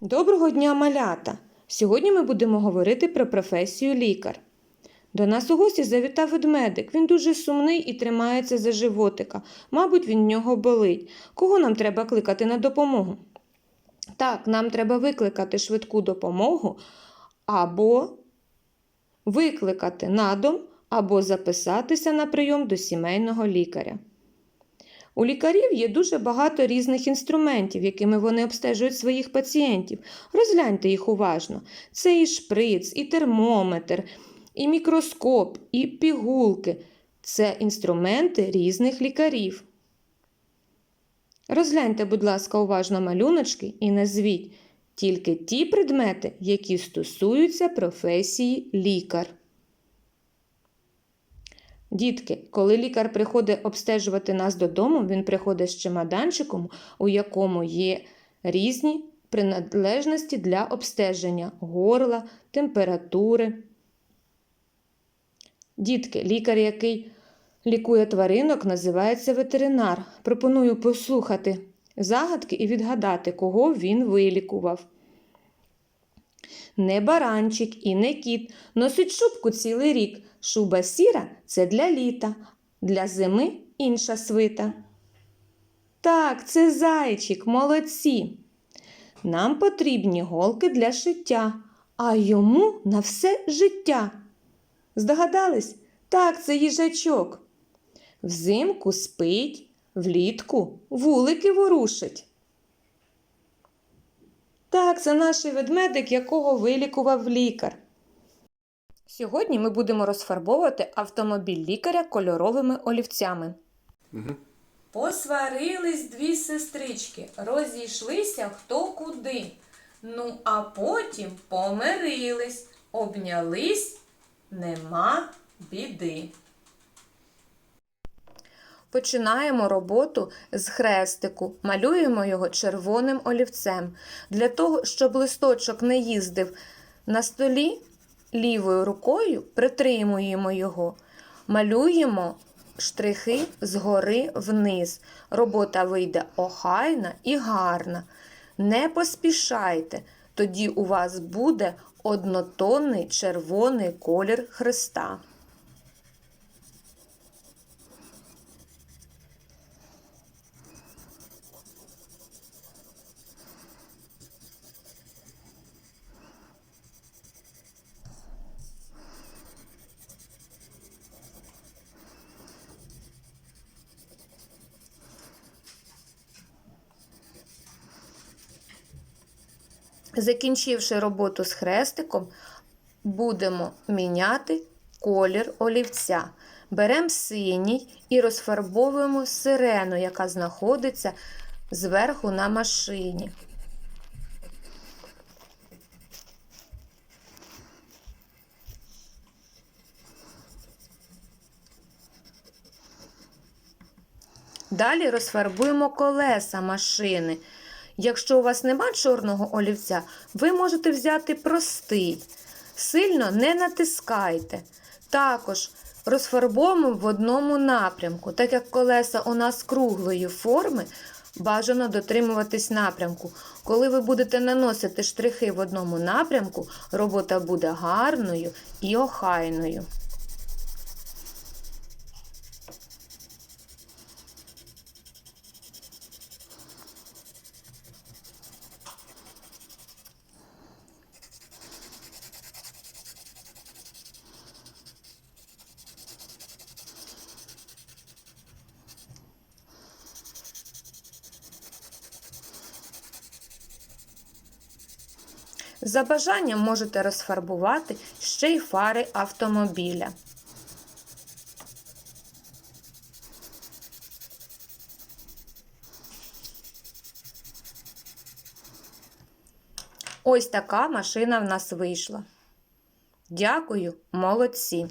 Доброго дня, малята! Сьогодні ми будемо говорити про професію лікар. До нас у гості завітав ведмедик. Він дуже сумний і тримається за животика. Мабуть, він в нього болить. Кого нам треба кликати на допомогу? Так, нам треба викликати швидку допомогу або викликати на дом, або записатися на прийом до сімейного лікаря. У лікарів є дуже багато різних інструментів, якими вони обстежують своїх пацієнтів. Розгляньте їх уважно. Це і шприц, і термометр, і мікроскоп, і пігулки. Це інструменти різних лікарів. Розгляньте, будь ласка, уважно малюночки і назвіть тільки ті предмети, які стосуються професії лікар. Дітки, коли лікар приходить обстежувати нас додому, він приходить з чемоданчиком, у якому є різні приналежності для обстеження горла, температури. Дітки, лікар, який лікує тваринок, називається ветеринар. Пропоную послухати загадки і відгадати, кого він вилікував. Не баранчик і не кіт носить шубку цілий рік. Шуба сіра це для літа, для зими інша свита. Так, це зайчик, молодці. Нам потрібні голки для шиття, а йому на все життя. Здогадались? Так, це їжачок. Взимку спить, влітку вулики ворушить. Так, це наш ведмедик, якого вилікував лікар. Сьогодні ми будемо розфарбовувати автомобіль лікаря кольоровими олівцями. Посварились дві сестрички, розійшлися хто куди. Ну, а потім помирились, обнялись, нема біди. Починаємо роботу з хрестику, малюємо його червоним олівцем. Для того, щоб листочок не їздив на столі, лівою рукою притримуємо його, малюємо штрихи згори вниз. Робота вийде охайна і гарна. Не поспішайте, тоді у вас буде однотонний червоний колір хреста. Закінчивши роботу з хрестиком, будемо міняти колір олівця. Беремо синій і розфарбовуємо сирену, яка знаходиться зверху на машині. Далі розфарбуємо колеса машини. Якщо у вас нема чорного олівця, ви можете взяти простий. Сильно не натискайте. Також розфарбуємо в одному напрямку. Так як колеса у нас круглої форми, бажано дотримуватись напрямку. Коли ви будете наносити штрихи в одному напрямку, робота буде гарною і охайною. За бажанням можете розфарбувати ще й фари автомобіля. Ось така машина в нас вийшла. Дякую, молодці!